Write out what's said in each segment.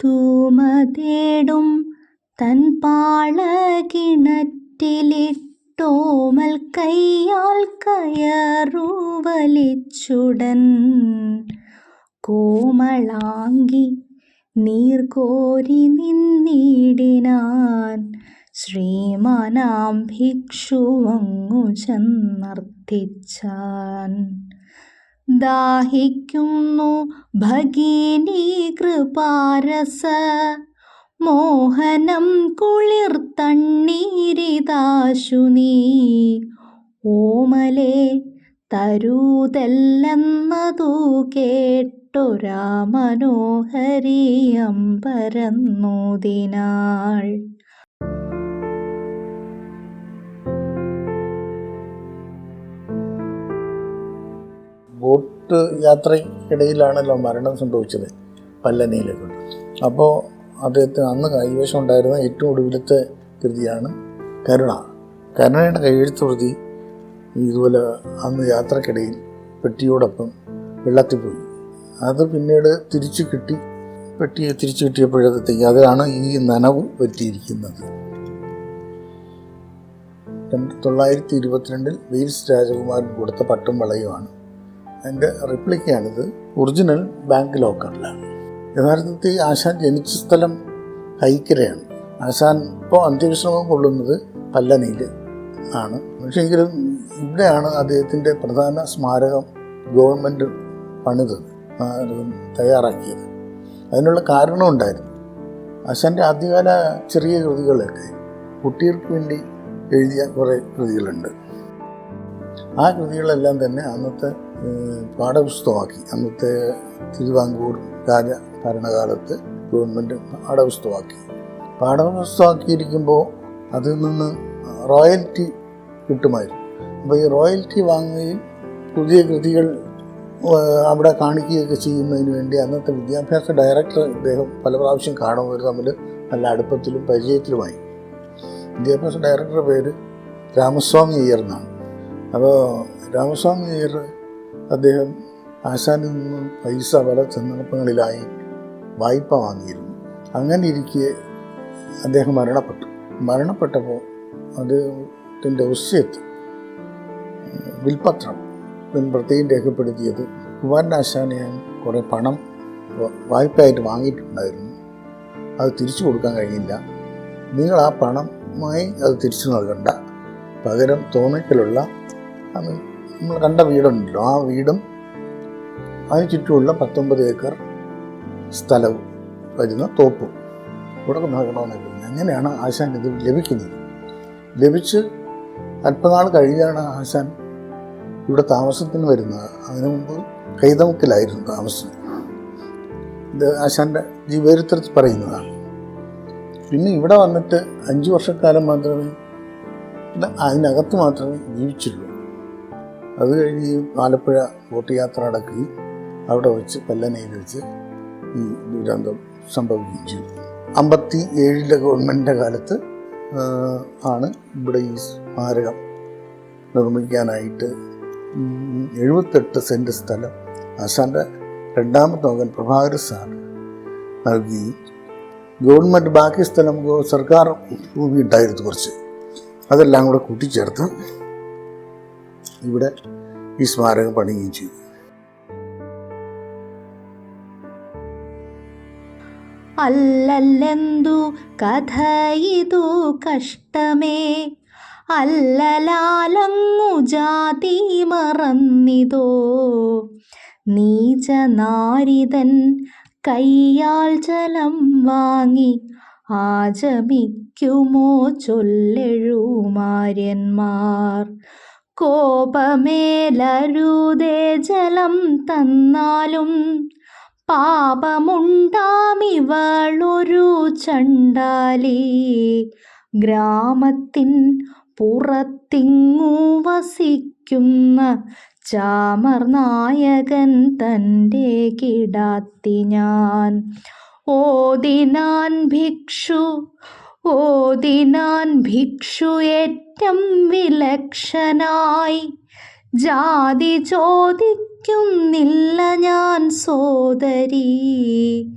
തൂമതേടും തൻ പാളകിണറ്റിലിട്ടോമൽ കയ്യാൽ കയറു വലിച്ചുടൻ കോമളാങ്കി നീർകോരി നിന്നിടിനാൻ ശ്രീമാനാം ഭിക്ഷുവങ്ങു ചെന്നർത്ഥിച്ചാൻ. ദാഹിക്കുന്നു ഭഗിനി കൃപാരസ. മോഹനം കുളിർ തണ്ണീരിതാശു നീ. ഓമലെ തരൂതല്ലെന്നതു കേട്ടൊരാ മനോഹരി അമ്പരന്നൂതിനാൾ ബോട്ട് യാത്രയ്ക്കിടയിലാണല്ലോ മരണം സംഭവിച്ചത് പല്ലനയിലെ അപ്പോൾ അദ്ദേഹത്തിന് അന്ന് കൈവശം ഉണ്ടായിരുന്ന ഏറ്റവും ഒടുവിലത്തെ കൃതിയാണ് കരുണ. കരുണയുടെ കൈയെഴുത്ത് കൃതി ഇതുപോലെ അന്ന് യാത്രക്കിടയിൽ പെട്ടിയോടൊപ്പം വെള്ളത്തിൽ പോയി അത് പിന്നീട് തിരിച്ചു കിട്ടി. പെട്ടി തിരിച്ചു കിട്ടിയപ്പോഴത്തേക്ക് അതിലാണ് ഈ നനവ് പറ്റിയിരിക്കുന്നത്. തൊള്ളായിരത്തി ഇരുപത്തിരണ്ടിൽ വെയിൽസ് രാജകുമാരൻ കൊടുത്ത പട്ടും വളയുമാണ്. അതിന്റെ റിപ്ലിക്കയാണിത്. Original bank ലോക്കറിലാണ്. യഥാർത്ഥത്തിൽ ആശാൻ ജനിച്ച സ്ഥലം ഹൈക്കരയാണ്. ആശാൻ ഇപ്പോൾ അന്ത്യവിശ്രമം കൊള്ളുന്നത് പല്ലനയിൽ ആണ്. പക്ഷേങ്കിലും ഇവിടെയാണ് അദ്ദേഹത്തിന്റെ പ്രധാന സ്മാരകം ഗവൺമെന്റ് അത് തയ്യാറാക്കിയത്. അതിനുള്ള കാരണമുണ്ടായിരുന്നു ആശാന്റെ ആദ്യകാല ചെറിയ കൃതികളൊക്കെ കുട്ടികൾക്ക് വേണ്ടി എഴുതിയ കുറേ കൃതികളുണ്ട്. ആ കൃതികളെല്ലാം തന്നെ അന്നത്തെ പാഠപുസ്തകമാക്കി. അന്നത്തെ തിരുവാങ്കൂർ രാജ ഭരണകാലത്ത് ഗവൺമെന്റ് പാഠപുസ്തകമാക്കി. പാഠപുസ്തകമാക്കിയിരിക്കുമ്പോൾ അതിൽ നിന്ന് റോയൽറ്റി കിട്ടുമായിരുന്നു. അപ്പോൾ ഈ റോയൽറ്റി വാങ്ങുകയും പുതിയ കൃതികൾ അവിടെ കാണിക്കുകയൊക്കെ ചെയ്യുന്നതിന് വേണ്ടി അന്നത്തെ വിദ്യാഭ്യാസ ഡയറക്ടർ ഇദ്ദേഹം പല പ്രാവശ്യം കാണുമ്പോൾ തമ്മിൽ നല്ല അടുപ്പത്തിലും പരിചയത്തിലുമായി. വിദ്യാഭ്യാസ ഡയറക്ടറുടെ പേര് രാമസ്വാമി അയ്യർ എന്നാണ്. അപ്പോൾ രാമസ്വാമി അയ്യർ അദ്ദേഹം ആശാനിൽ നിന്ന് പൈസ പല സന്ദർഭങ്ങളിലായി വായ്പ വാങ്ങിയിരുന്നു. അങ്ങനെ ഇരിക്കെ അദ്ദേഹം മരണപ്പെട്ടു. മരണപ്പെട്ടപ്പോൾ അദ്ദേഹത്തിന്റെ ഉസ്യത്ത് വിൽപത്രം പ്രത്യേകം രേഖപ്പെടുത്തിയത് കുമാരനാശാനെ ഞാൻ കുറേ പണം വായ്പയായിട്ട് വാങ്ങിയിട്ടുണ്ടായിരുന്നു. അത് തിരിച്ചു കൊടുക്കാൻ കഴിയില്ല നിങ്ങൾ ആ പണമായി അത് തിരിച്ചു നൽകണ്ട. പകരം തോന്നയ്ക്കലുള്ള അത് നമ്മൾ കണ്ട വീടുണ്ടല്ലോ. ആ വീടും അതിന് ചുറ്റുമുള്ള പത്തൊമ്പത് ഏക്കർ സ്ഥലവും വരുന്ന തോപ്പും. ഇവിടെ പറഞ്ഞു അങ്ങനെയാണ് ആശാൻ ഇത് ലഭിക്കുന്നത്. ലഭിച്ച് അല്പനാൾ കഴിഞ്ഞാണ് ആശാൻ ഇവിടെ താമസത്തിന് വരുന്നത്. അതിനു മുമ്പ് കൈതമുക്കിലായിരുന്നു താമസം. ഇത് ആശാന്റെ ജീവചരിത്രത്തിൽ പറയുന്നതാണ്. പിന്നെ ഇവിടെ വന്നിട്ട് അഞ്ച് വർഷക്കാലം മാത്രമേ അതിനകത്ത് മാത്രമേ ജീവിച്ചുള്ളൂ അത് കഴിഞ്ഞ് ഈ ആലപ്പുഴ ബോട്ട് യാത്ര നടക്കുകയും അവിടെ വെച്ച് പല്ലനയിൽ വെച്ച് ഈ ദുരന്തം സംഭവിക്കുകയും ചെയ്തു. അമ്പത്തി ഏഴിലെ ഗവൺമെന്റിന്റെ കാലത്ത് ആണ് ഇവിടെ ഈ സ്മാരകം നിർമ്മിക്കാനായിട്ട് എഴുപത്തെട്ട് സെന്റ് സ്ഥലം ആശാന്റെ രണ്ടാമത്തെ മകൻ പ്രഭാകർ സാർ നൽകുകയും ഗവൺമെന്റ് ബാക്കി സ്ഥലം സർക്കാർ ഭൂമി ഉണ്ടായിരുന്നു കുറച്ച്. അതെല്ലാം കൂടെ കൂട്ടിച്ചേർത്ത് ഇവിടെ ഈ സ്മാരകം പണിയുകയും ചെയ്തു. അല്ലല്ലെന്തു ഇതു കഷ്ടമേ? അല്ലലാലങ്ങു ജാതി മറന്നിതോ? നീചനാരിതൻ കയ്യാൽ ജലം വാങ്ങി ആചമിക്കുമോ ചൊല്ലെഴുമാര്യന്മാർ? കോപമേലരുതേ ജലം തന്നാലും പാപമുണ്ടാമിവളൊരു ചണ്ടാലി ഗ്രാമത്തിൻ പുറത്തിങ്ങു വസിക്കുന്ന ചാമർ നായകൻ തന്റെ കിടാത്തി ഞാൻ. ഓതിനാൻ ഭിക്ഷു ഓതിനാൻ ഭിക്ഷു ഏറ്റം വിലക്ഷനായി. ജാതി ചോദിക്കുന്നില്ല ഞാൻ സോദരി.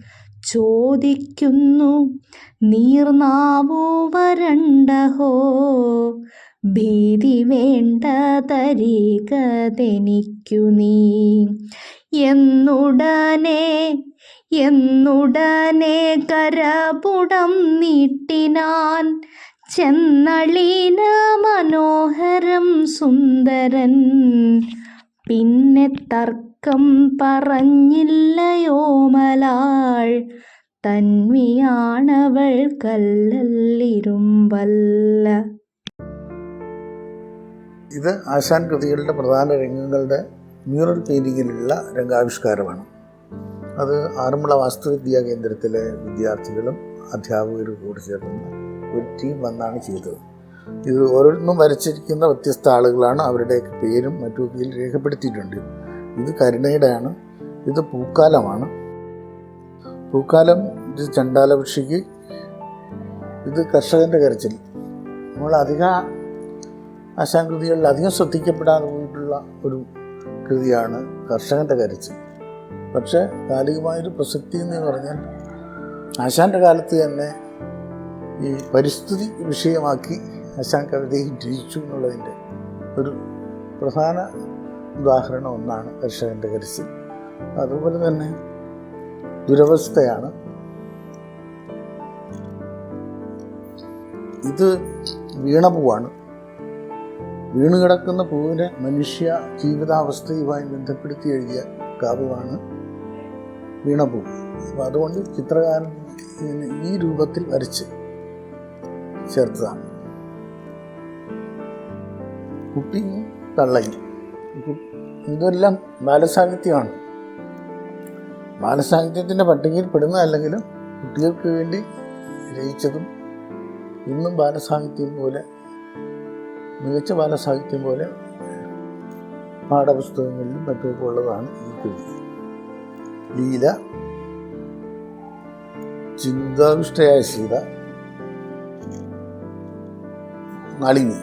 ചോദിക്കുന്നു നീർനാവു വരണ്ടഹോ? ഭീതി വേണ്ട തരീകതെനിക്കു നീ. എന്നുടനെ എന്നുടനെ കരപുടം നീട്ടിനാൻ ചെന്നളീന മനോഹരം സുന്ദരൻ. പിന്നെ തർക്കം പറഞ്ഞില്ലയോ മലാൾ തന്വിയാണവൾ കല്ലല്ലിരുമ്പല്ല. ഇത് ആശാൻ കൃതികളുടെ പ്രധാന രംഗങ്ങളുടെ മ്യൂറൽ പെയിന്റിങ്ങിലുള്ള രംഗാവിഷ്കാരമാണ്. അത് ആറന്മുള വാസ്തുവിദ്യാ കേന്ദ്രത്തിലെ വിദ്യാർത്ഥികളും അധ്യാപകരും കൂടി ചേർന്ന് ഒരു ടീം വന്നാണ് ചെയ്തത്. ഇത് ഓരോന്നും വരച്ചിരിക്കുന്ന വ്യത്യസ്ത ആളുകളാണ് അവരുടെയൊക്കെ പേരും മറ്റു ഇതിൽ രേഖപ്പെടുത്തിയിട്ടുണ്ട്. ഇത് കരുണയുടെയാണ്. ഇത് പൂക്കാലമാണ്. പൂക്കാലം ഇത് ചണ്ടാലപക്ഷിക്ക് ഇത് കർഷകന്റെ കരച്ചിൽ. നമ്മൾ അധിക ആശാകൃതികളിൽ അധികം ശ്രദ്ധിക്കപ്പെടാതെ പോയിട്ടുള്ള ഒരു കൃതിയാണ് കർഷകന്റെ കരച്ചിൽ പക്ഷേ കാലികമായൊരു പ്രസക്തി എന്ന് പറഞ്ഞാൽ ആശാന്റെ കാലത്ത് തന്നെ ഈ പരിസ്ഥിതി വിഷയമാക്കി ആശാൻ കവിതയിൽ ജയിച്ചു എന്നുള്ളതിന്റെ ഒരു പ്രധാന ഉദാഹരണം ഒന്നാണ് കർഷകന്റെ കരച്ചിൽ അതുപോലെ തന്നെ ദുരവസ്ഥയാണ്. ഇത് വീണപൂവാണ് വീണ് കിടക്കുന്ന പൂവിനെ മനുഷ്യ ജീവിതാവസ്ഥയുമായി ബന്ധപ്പെടുത്തി എഴുതിയ കാവുവാണ് വീണപൂ. അപ്പോൾ അതുകൊണ്ട് ചിത്രകാരൻ ഈ രൂപത്തിൽ വരച്ച് ചേർത്തതാണ്. കുട്ടിയും തള്ളയും ഇതെല്ലാം ബാലസാഹിത്യമാണ്. ബാലസാഹിത്യത്തിന്റെ പട്ടികയിൽ പെടുന്നതല്ലെങ്കിലും കുട്ടികൾക്ക് വേണ്ടി രചിച്ചതും ഇന്നും ബാലസാഹിത്യം പോലെ മികച്ച ബാലസാഹിത്യം പോലെ പാഠപുസ്തകങ്ങളിലും മറ്റുമൊക്കെ ഉള്ളതാണ് ഈ കൃതി ലീല ചിന്താവിഷ്ടയായ സീത നളിനി.